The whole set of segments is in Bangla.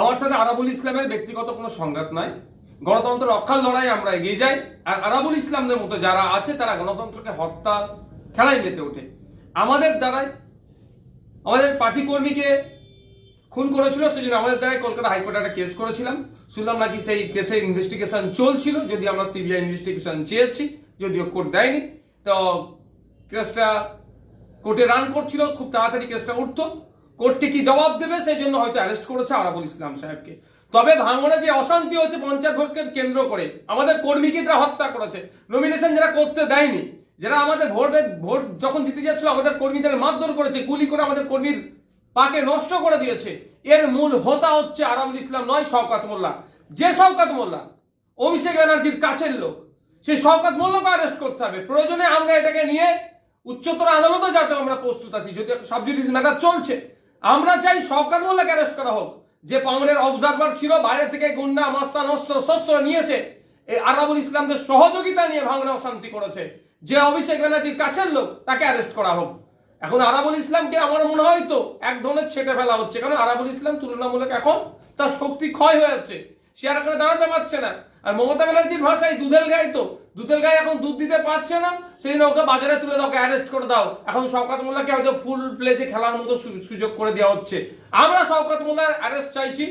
আমার সাথে আরাবুল ইসলামের ব্যক্তিগত কোনো সংঘাত নাই। গণতন্ত্র রক্ষার লড়াই আমরা এগিয়ে যাই। আর আরাবুল ইসলামদের মতো যারা আছে, তারা গণতন্ত্রকে হত্যা, খেলায় মেতে ওঠে। আমাদের দ্বারাই, আমাদের পার্টি কর্মীকে খুন করেছিল সেই জন্য আমাদের দ্বারাই কলকাতা হাইকোর্টে একটা কেস করেছিলাম। শুনলাম নাকি সেই কেসের ইনভেস্টিগেশন চলছিল যদি আমরা সিবিআই ইনভেস্টিগেশন চেয়েছি, যদিও কোর্ট দেয়নি। তো কেসটা কোর্টে রান করছিল, খুব তাড়াতাড়ি কেসটা উঠতো। কোর্টকে কি জবাব দেবে, সেই জন্য হয়তো অ্যারেস্ট করেছে আরাবুল ইসলাম সাহেবকে। তবে ভাঙড়ে যে অশান্তি হচ্ছে পঞ্চায়েত ভোটকে কেন্দ্র করে, আমাদের কর্মীকে তারা হত্যা করেছে? নমিনেশন যারা করতে দেয়নি, যারা আমাদের ভোটে, ভোট যখন দিতে যাচ্ছিল, আমাদের কর্মীদের মারধর করেছে, গুলি করে আমাদের কর্মীর পাকে নষ্ট করে দিয়েছে। এর মূল হোতা হচ্ছে আরাবুল ইসলাম নয়, শওকাত মোল্লা। যে শওকাত মোল্লা, অভিষেক ব্যানার্জির কাছের লোক, সেই শওকাত মোল্লাকে অ্যারেস্ট করতে হবে। প্রয়োজনে আমরা এটাকে নিয়ে উচ্চতর আদালতে যাতে আমরা প্রস্তুত আছি, যদি সাবজুডিস ম্যাটার চলছে। আমরা চাই শওকাত মোল্লাকে অ্যারেস্ট করা হোক। যে পাংড়ের অবজারভার ছিল, বাইরে থেকে গুন্ডা মাস্তান অস্ত্র শস্ত্র নিয়েছে। এই আরাবুল ইসলামদের সহযোগিতা নিয়ে ভাঙড়ে অশান্তি করেছে। যে অভিষেক ব্যানার্জির কাছের লোক, তাকে অ্যারেস্ট করা হোক। এখন আরাবুল ইসলামকে আমার মনে হয় তো এক ধরনের ছেটে ফেলা হচ্ছে। কারণ আরাবুল ইসলাম তুলনামূলক এখন তার শক্তি ক্ষয় হয়ে যাচ্ছে সে আর এখানে দাঁড়াতে পারছে না। আর মমতা ব্যানার্জির ভাষায় দুধেল গায়ে তো দুধেল গায়ে এখন দুধ দিতে পারছে না, সেই নৌকা বাজারে তুলে দাও অ্যারেস্ট করে দাও। এখন শওকাত মোল্লাকে হয়তো ফুল প্লেসে খেলার মতো সুযোগ করে দেওয়া হচ্ছে। আমরা শওকাত মোল্লার অ্যারেস্ট চাইছি।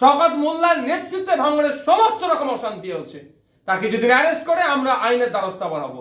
শওকাত মোল্লার নেতৃত্বে ভাঙনের সমস্ত রকম অশান্তি হচ্ছে। তাকে যদি অ্যারেস্ট করে, আমরা আইনের দ্বারস্থা বাড়াবো